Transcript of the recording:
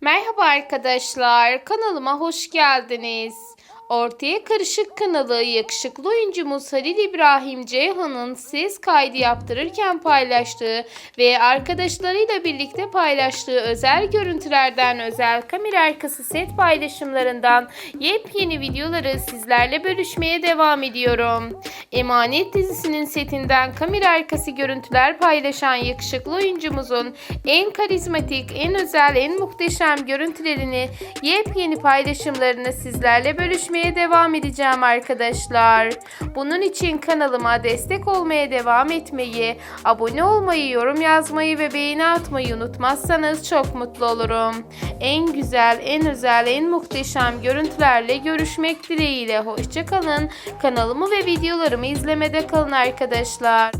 Merhaba arkadaşlar, kanalıma hoş geldiniz. Ortaya Karışık kanalı yakışıklı oyuncumuz Halil İbrahim Ceyhan'ın ses kaydı yaptırırken paylaştığı ve arkadaşlarıyla birlikte paylaştığı özel görüntülerden özel kamera arkası set paylaşımlarından yepyeni videoları sizlerle bölüşmeye devam ediyorum. Emanet dizisinin setinden kamera arkası görüntüler paylaşan yakışıklı oyuncumuzun en karizmatik, en özel, en muhteşem görüntülerini, yepyeni paylaşımlarını sizlerle bölüşmeye devam edeceğim arkadaşlar. Bunun için kanalıma destek olmaya devam etmeyi, abone olmayı, yorum yazmayı ve beğeni atmayı unutmazsanız çok mutlu olurum. En güzel, en özel, en muhteşem görüntülerle görüşmek dileğiyle. Hoşçakalın. Kanalımı ve videolarımı izlemede kalın arkadaşlar.